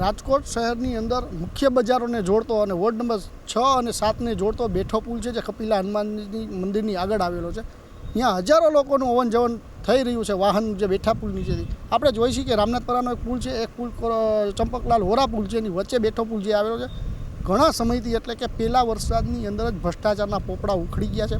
રાજકોટ શહેરની અંદર મુખ્ય બજારોને જોડતો અને વોર્ડ નંબર છ અને સાતને જોડતો બેઠો પુલ છે જે કપિલા હનુમાનજી મંદિરની આગળ આવેલો છે. ત્યાં હજારો લોકોનું અવન જવન થઈ રહ્યું છે વાહન જે બેઠા પુલ નીચેથી. આપણે જોઈ છીએ કે રામનાથપરાનો એક પુલ છે, એક પુલ ચંપકલાલ હોરા પુલ છે, એની વચ્ચે બેઠો પુલ જે આવેલો છે. ઘણા સમયથી એટલે કે પહેલા વરસાદની અંદર જ ભ્રષ્ટાચારના પોપડા ઉખડી ગયા છે.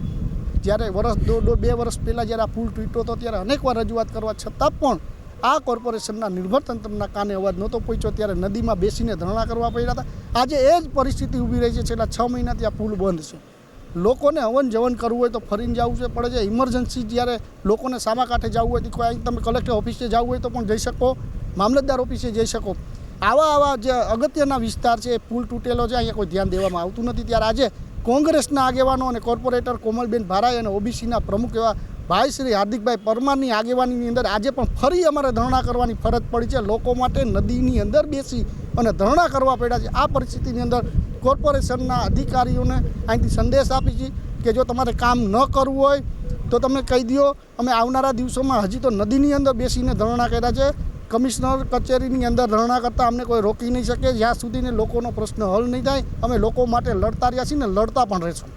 જ્યારે વર્ષ બે વર્ષ પહેલાં જ્યારે આ પુલ તૂટ્યો હતો ત્યારે અનેકવાર રજૂઆત કરવા છતાં પણ આ કોર્પોરેશનના નિર્ભર તંત્રના કાને અવાજ નહોતો પહોંચ્યો ત્યારે નદીમાં બેસીને ધરણા કરવા પડ્યા હતા. આજે એ જ પરિસ્થિતિ ઊભી રહી છે, છેલ્લા છ મહિનાથી આ પુલ બંધ છે. લોકોને હવન જવન કરવું હોય તો ફરીને જવું છે પડે છે ઇમરજન્સી જ્યારે લોકોને સામા કાંઠે જવું હોય તો કોઈ તમે કલેક્ટર ઓફિસે જવું હોય તો પણ જઈ શકો, મામલતદાર ઓફિસે જઈ શકો. આવા આવા જે અગત્યના વિસ્તાર છે, એ પુલ તૂટેલો છે, અહીંયા કોઈ ધ્યાન દેવામાં આવતું નથી. ત્યારે આજે કોંગ્રેસના આગેવાનો અને કોર્પોરેટર કોમલબેન ભારાઈ અને ઓબીસીના પ્રમુખ એવા ભાઈ શ્રી હાર્દિકભાઈ પરમારની આગેવાનીની અંદર આજે પણ ફરી અમારે ધરણા કરવાની ફરજ પડી છે. લોકો માટે નદીની અંદર બેસી અને ધરણા કરવા પડ્યા છે. આ પરિસ્થિતિની અંદર કોર્પોરેશનના અધિકારીઓને અહીંથી સંદેશ આપી છે કે જો તમારે કામ ન કરવું હોય તો તમે કહી દો, અમે આવનારા દિવસોમાં હજી તો નદીની અંદર બેસીને ધરણા કર્યા છે. કમિશનર કચેરીની અંદર ધરણા કરતાં અમને કોઈ રોકી નહીં શકે. જ્યાં સુધીને લોકોનો પ્રશ્ન હલ નહીં થાય. અમે લોકો માટે લડતા રહ્યા છીએ ને લડતા પણ રહીશું.